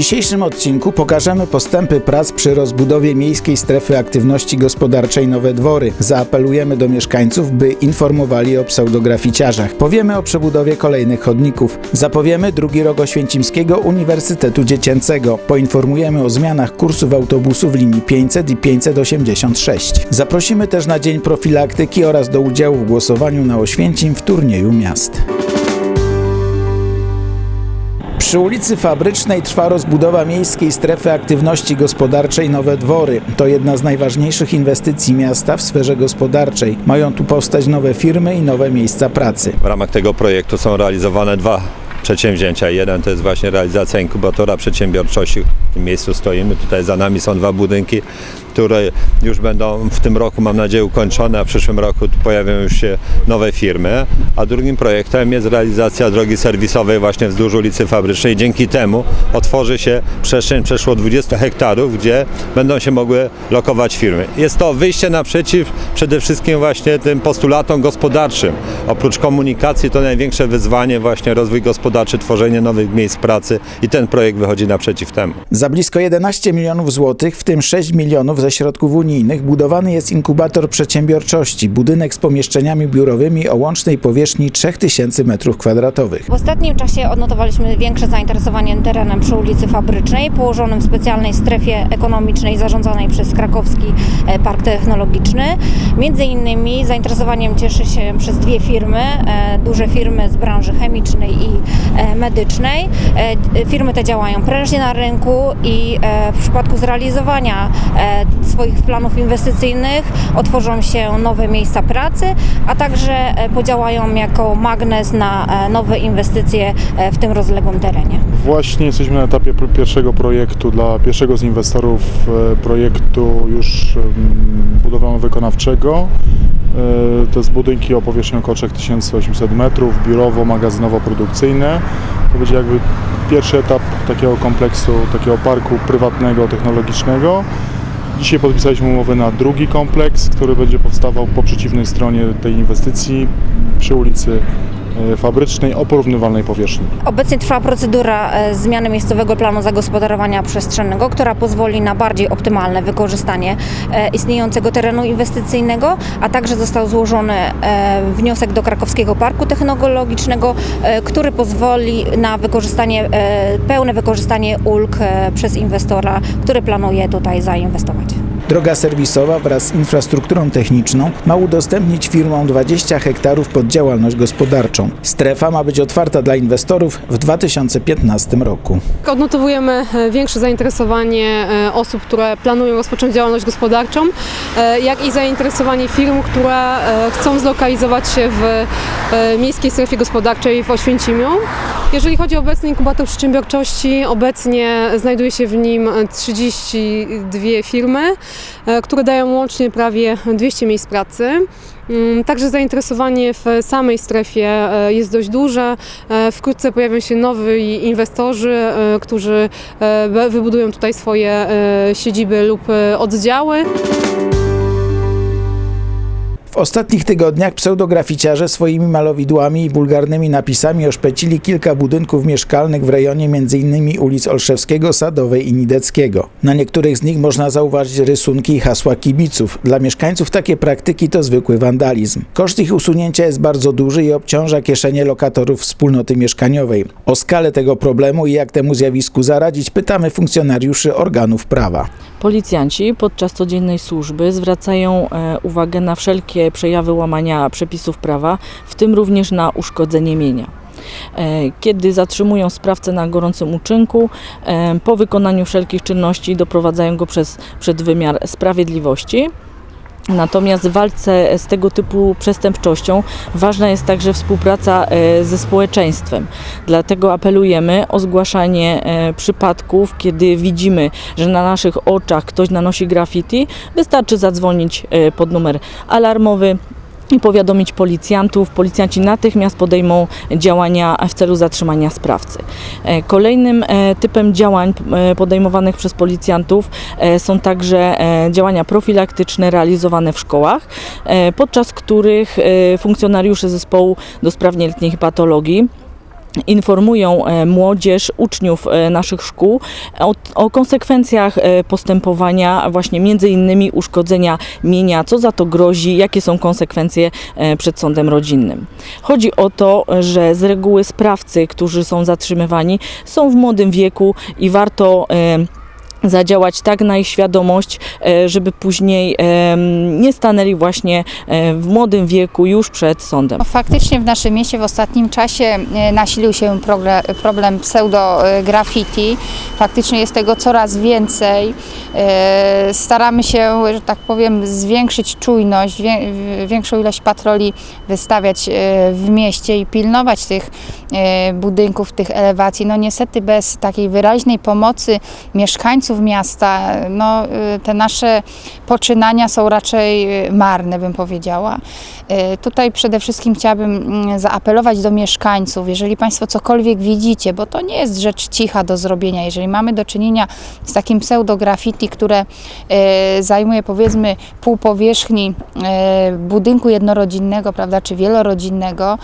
dzisiejszym odcinku pokażemy postępy prac przy rozbudowie miejskiej strefy aktywności gospodarczej Nowe Dwory. Zaapelujemy do mieszkańców, by informowali o pseudograficiarzach. Powiemy o przebudowie kolejnych chodników. Zapowiemy drugi rok Oświęcimskiego Uniwersytetu Dziecięcego. Poinformujemy o zmianach kursów autobusów linii 500 i 586. Zaprosimy też na Dzień Profilaktyki oraz do udziału w głosowaniu na Oświęcim w turnieju miast. Przy ulicy Fabrycznej trwa rozbudowa miejskiej strefy aktywności gospodarczej Nowe Dwory. To jedna z najważniejszych inwestycji miasta w sferze gospodarczej. Mają tu powstać nowe firmy i nowe miejsca pracy. W ramach tego projektu są realizowane dwa przedsięwzięcia. Jeden to jest właśnie realizacja inkubatora przedsiębiorczości. W tym miejscu stoimy. Tutaj za nami są dwa budynki, które już będą w tym roku, mam nadzieję, ukończone, a w przyszłym roku pojawią się nowe firmy. A drugim projektem jest realizacja drogi serwisowej właśnie wzdłuż ulicy Fabrycznej. Dzięki temu otworzy się przestrzeń przeszło 20 hektarów, gdzie będą się mogły lokować firmy. Jest to wyjście naprzeciw przede wszystkim właśnie tym postulatom gospodarczym. Oprócz komunikacji to największe wyzwanie właśnie rozwój gospodarczy, tworzenie nowych miejsc pracy i ten projekt wychodzi naprzeciw temu. Za blisko 11 milionów złotych, w tym 6 milionów ze środków unijnych, budowany jest inkubator przedsiębiorczości, budynek z pomieszczeniami biurowymi o łącznej powierzchni 3000 m2. W ostatnim czasie odnotowaliśmy większe zainteresowanie terenem przy ulicy Fabrycznej, położonym w specjalnej strefie ekonomicznej zarządzanej przez Krakowski e, Park Technologiczny. Między innymi zainteresowaniem cieszy się przez dwie firmy, e, duże firmy z branży chemicznej i e, medycznej. Firmy te działają prężnie na rynku i w przypadku zrealizowania swoich planów inwestycyjnych otworzą się nowe miejsca pracy, a także e, podziałają jako magnes na e, nowe inwestycje e, w tym rozległym terenie. Właśnie jesteśmy na etapie pierwszego projektu dla pierwszego z inwestorów projektu już budowlano-wykonawczego. To jest budynki o powierzchni około 3800 metrów, biurowo-magazynowo-produkcyjne. To będzie jakby pierwszy etap takiego kompleksu, takiego parku prywatnego, technologicznego. Dzisiaj podpisaliśmy umowę na drugi kompleks, który będzie powstawał po przeciwnej stronie tej inwestycji przy ulicy Fabrycznej o porównywalnej powierzchni. Obecnie trwa procedura e, zmiany miejscowego planu zagospodarowania przestrzennego, która pozwoli na bardziej optymalne wykorzystanie e, istniejącego terenu inwestycyjnego, a także został złożony e, wniosek do Krakowskiego Parku Technologicznego, e, który pozwoli na wykorzystanie, e, pełne wykorzystanie ulg e, przez inwestora, który planuje tutaj zainwestować. Droga serwisowa wraz z infrastrukturą techniczną ma udostępnić firmom 20 hektarów pod działalność gospodarczą. Strefa ma być otwarta dla inwestorów w 2015 roku. Odnotowujemy e, większe zainteresowanie e, osób, które planują rozpocząć działalność gospodarczą, e, jak i zainteresowanie firm, które chcą zlokalizować się w miejskiej strefie gospodarczej w Oświęcimiu. Jeżeli chodzi o obecny inkubator przedsiębiorczości, obecnie znajduje się w nim 32 firmy, które dają łącznie prawie 200 miejsc pracy. Mm, Także zainteresowanie w samej strefie e, jest dość duże. E, Wkrótce pojawią się nowi inwestorzy, e, którzy e, wybudują tutaj swoje e, siedziby lub e, oddziały. W ostatnich tygodniach pseudograficiarze swoimi malowidłami i wulgarnymi napisami oszpecili kilka budynków mieszkalnych w rejonie m.in. ulic Olszewskiego, Sadowej i Nideckiego. Na niektórych z nich można zauważyć rysunki i hasła kibiców. Dla mieszkańców takie praktyki to zwykły wandalizm. Koszt ich usunięcia jest bardzo duży i obciąża kieszenie lokatorów wspólnoty mieszkaniowej. O skalę tego problemu i jak temu zjawisku zaradzić pytamy funkcjonariuszy organów prawa. Policjanci podczas codziennej służby zwracają e, uwagę na wszelkie przejawy łamania przepisów prawa, w tym również na uszkodzenie mienia. E, Kiedy zatrzymują sprawcę na gorącym uczynku, e, po wykonaniu wszelkich czynności doprowadzają go przez, przed wymiar sprawiedliwości. Natomiast w walce z tego typu przestępczością ważna jest także współpraca e, ze społeczeństwem. Dlatego apelujemy o zgłaszanie e, przypadków, kiedy widzimy, że na naszych oczach ktoś nanosi graffiti. Wystarczy zadzwonić e, pod numer alarmowy i powiadomić policjantów. Policjanci natychmiast podejmą działania w celu zatrzymania sprawcy. E, Kolejnym e, typem działań e, podejmowanych przez policjantów są także działania profilaktyczne realizowane w szkołach, podczas których funkcjonariusze zespołu do spraw nieletnich patologii informują e, młodzież, uczniów e, naszych szkół o, o konsekwencjach e, postępowania, właśnie między innymi uszkodzenia mienia, co za to grozi, jakie są konsekwencje przed sądem rodzinnym. Chodzi o to, że z reguły sprawcy, którzy są zatrzymywani, są w młodym wieku i warto zadziałać tak na ich świadomość, e, żeby później nie stanęli właśnie e, w młodym wieku już przed sądem. No, Faktycznie w naszym mieście w ostatnim czasie e, nasilił się problem pseudo-graffiti. Faktycznie jest tego coraz więcej. Staramy się, że tak powiem, zwiększyć czujność, większą ilość patroli wystawiać w mieście i pilnować tych budynków, tych elewacji. No niestety bez takiej wyraźnej pomocy mieszkańców miasta, no e, te nasze poczynania są raczej e, marne, bym powiedziała. E, Tutaj przede wszystkim chciałabym mm, zaapelować do mieszkańców, jeżeli Państwo cokolwiek widzicie, bo to nie jest rzecz cicha do zrobienia, jeżeli mamy do czynienia z takim pseudo-graffiti, które zajmuje powiedzmy pół powierzchni budynku jednorodzinnego, prawda, czy wielorodzinnego,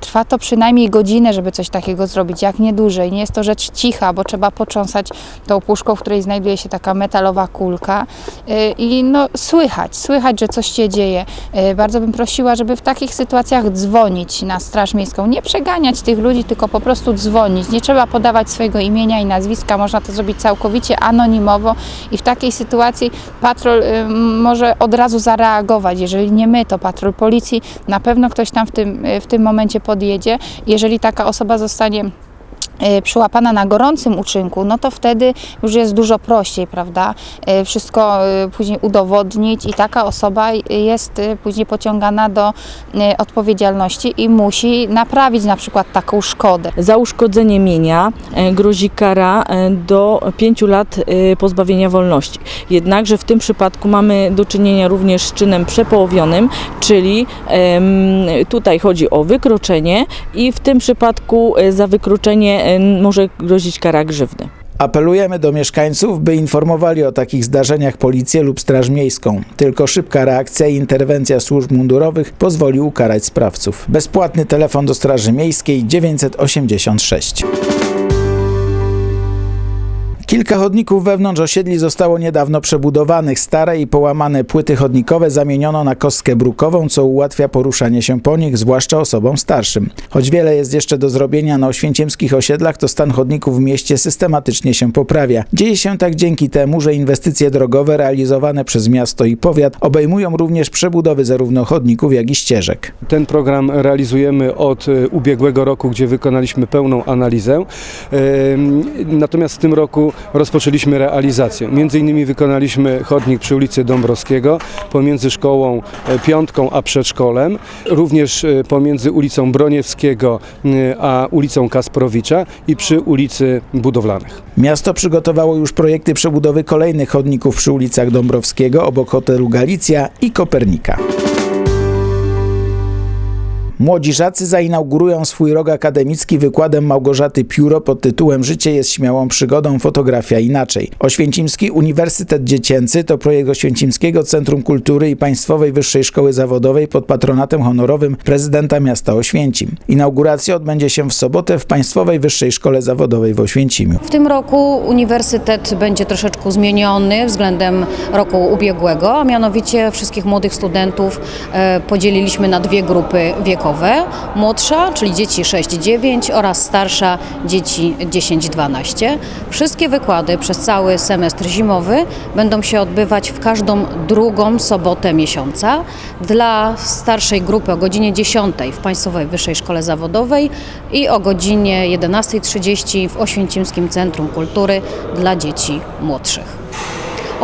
trwa to przynajmniej godzinę, żeby coś takiego zrobić, jak nie dłużej. Nie jest to rzecz cicha, bo trzeba począsać tą puszką, w której znajduje się taka metalowa kulka e, i no, słychać, słychać, że coś się dzieje. E, Bardzo bym prosiła, żeby w takich sytuacjach dzwonić na Straż Miejską. Nie przeganiać tych ludzi, tylko po prostu dzwonić. Nie trzeba podawać swojego imienia i nazwiska, można to zrobić całkowicie anonimowo i w takiej sytuacji patrol y, może od razu zareagować. Jeżeli nie my, to patrol policji, na pewno ktoś tam w tym, y, w tym momencie podjedzie. Jeżeli taka osoba zostanie y, przyłapana na gorącym uczynku, no to wtedy już jest dużo prościej, prawda? Y, Wszystko y, później udowodnić i taka osoba jest y, później pociągana do y, odpowiedzialności i musi naprawić na przykład taką szkodę. Za uszkodzenie mienia grozi kara do 5 lat pozbawienia wolności. Jednakże w tym przypadku mamy do czynienia również z czynem przepołowionym, czyli tutaj chodzi o wykroczenie i w tym przypadku za wykroczenie może grozić kara grzywny. Apelujemy do mieszkańców, by informowali o takich zdarzeniach policję lub Straż Miejską. Tylko szybka reakcja i interwencja służb mundurowych pozwoli ukarać sprawców. Bezpłatny telefon do Straży Miejskiej 986. Kilka chodników wewnątrz osiedli zostało niedawno przebudowanych. Stare i połamane płyty chodnikowe zamieniono na kostkę brukową, co ułatwia poruszanie się po nich, zwłaszcza osobom starszym. Choć wiele jest jeszcze do zrobienia na oświęcimskich osiedlach, to stan chodników w mieście systematycznie się poprawia. Dzieje się tak dzięki temu, że inwestycje drogowe realizowane przez miasto i powiat obejmują również przebudowy zarówno chodników, jak i ścieżek. Ten program realizujemy od e, ubiegłego roku, gdzie wykonaliśmy pełną analizę. Natomiast w tym roku rozpoczęliśmy realizację. Między innymi wykonaliśmy chodnik przy ulicy Dąbrowskiego pomiędzy szkołą e, Piątką a przedszkolem, również e, pomiędzy ulicą Broniewskiego e, a ulicą Kasprowicza i przy ulicy Budowlanych. Miasto przygotowało już projekty przebudowy kolejnych chodników przy ulicach Dąbrowskiego, obok hotelu Galicja i Kopernika. Młodziszacy zainaugurują swój rok akademicki wykładem Małgorzaty Pióro pod tytułem Życie jest śmiałą przygodą, fotografia inaczej. Oświęcimski Uniwersytet Dziecięcy to projekt Oświęcimskiego Centrum Kultury i Państwowej Wyższej Szkoły Zawodowej pod patronatem honorowym prezydenta miasta Oświęcim. Inauguracja odbędzie się w sobotę w Państwowej Wyższej Szkole Zawodowej w Oświęcimiu. W tym roku uniwersytet będzie troszeczkę zmieniony względem roku ubiegłego, a mianowicie wszystkich młodych studentów e, podzieliliśmy na dwie grupy wiekowe. Młodsza, czyli dzieci 6-9 oraz starsza, dzieci 10-12. Wszystkie wykłady przez cały semestr zimowy będą się odbywać w każdą drugą sobotę miesiąca. Dla starszej grupy o godzinie 10 w Państwowej Wyższej Szkole Zawodowej i o godzinie 11.30 w Oświęcimskim Centrum Kultury dla dzieci młodszych.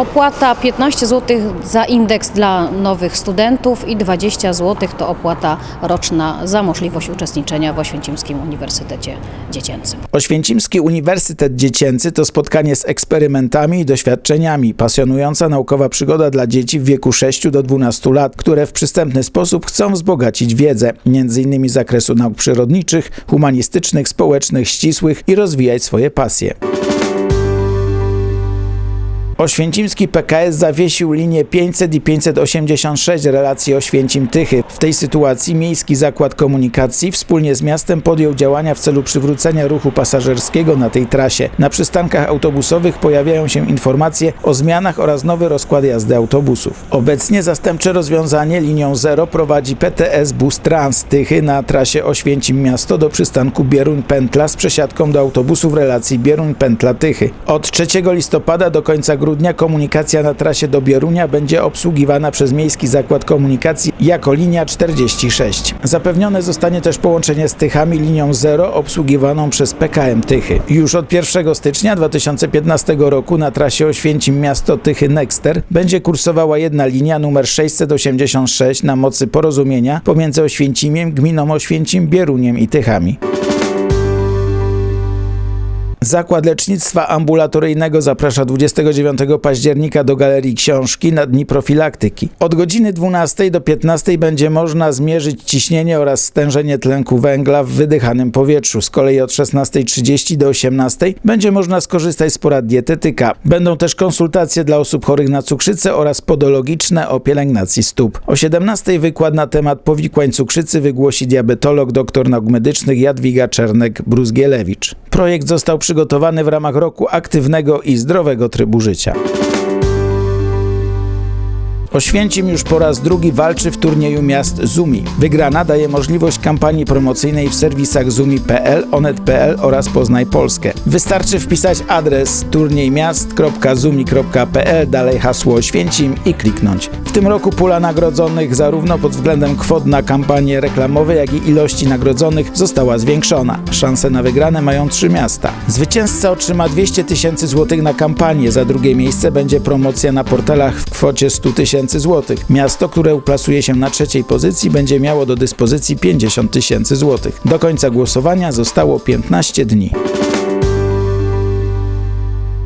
Opłata 15 zł za indeks dla nowych studentów i 20 zł to opłata roczna za możliwość uczestniczenia w Oświęcimskim Uniwersytecie Dziecięcym. Oświęcimski Uniwersytet Dziecięcy to spotkanie z eksperymentami i doświadczeniami, pasjonująca naukowa przygoda dla dzieci w wieku 6 do 12 lat, które w przystępny sposób chcą wzbogacić wiedzę, m.in. z zakresu nauk przyrodniczych, humanistycznych, społecznych, ścisłych i rozwijać swoje pasje. Oświęcimski PKS zawiesił linię 500 i 586 relacji Oświęcim-Tychy. W tej sytuacji Miejski Zakład Komunikacji wspólnie z miastem podjął działania w celu przywrócenia ruchu pasażerskiego na tej trasie. Na przystankach autobusowych pojawiają się informacje o zmianach oraz nowy rozkład jazdy autobusów. Obecnie zastępcze rozwiązanie linią 0 prowadzi PTS Bus Trans Tychy na trasie Oświęcim Miasto do przystanku Bieruń-Pętla z przesiadką do autobusów relacji Bieruń-Pętla Tychy. Od 3 listopada do końca grudnia komunikacja na trasie do Bierunia będzie obsługiwana przez Miejski Zakład Komunikacji jako linia 46. Zapewnione zostanie też połączenie z Tychami linią 0 obsługiwaną przez PKM Tychy. Już od 1 stycznia 2015 roku na trasie Oświęcim Miasto Tychy Nexter będzie kursowała jedna linia numer 686 na mocy porozumienia pomiędzy Oświęcimiem, gminą Oświęcim, Bieruniem i Tychami. Zakład Lecznictwa Ambulatoryjnego zaprasza 29 października do Galerii Książki na Dni Profilaktyki. Od godziny 12 do 15 będzie można zmierzyć ciśnienie oraz stężenie tlenku węgla w wydychanym powietrzu. Z kolei od 16.30 do 18.00 będzie można skorzystać z porad dietetyka. Będą też konsultacje dla osób chorych na cukrzycę oraz podologiczne o pielęgnacji stóp. O 17.00 wykład na temat powikłań cukrzycy wygłosi diabetolog, doktor nauk medycznych Jadwiga Czernek-Bruzgielewicz. Projekt został przygotowany w ramach roku aktywnego i zdrowego trybu życia. Oświęcim już po raz drugi walczy w turnieju miast Zumi. Wygrana daje możliwość kampanii promocyjnej w serwisach zumi.pl, onet.pl oraz Poznaj Polskę. Wystarczy wpisać adres turniejmiast.zumi.pl, dalej hasło Oświęcim i kliknąć. W tym roku pula nagrodzonych zarówno pod względem kwot na kampanie reklamowe, jak i ilości nagrodzonych została zwiększona. Szanse na wygrane mają trzy miasta. Zwycięzca otrzyma 200 tysięcy złotych na kampanię, za drugie miejsce będzie promocja na portalach w kwocie 100 tysięcy złotych. Miasto, które uplasuje się na trzeciej pozycji będzie miało do dyspozycji 50 tysięcy złotych. Do końca głosowania zostało 15 dni.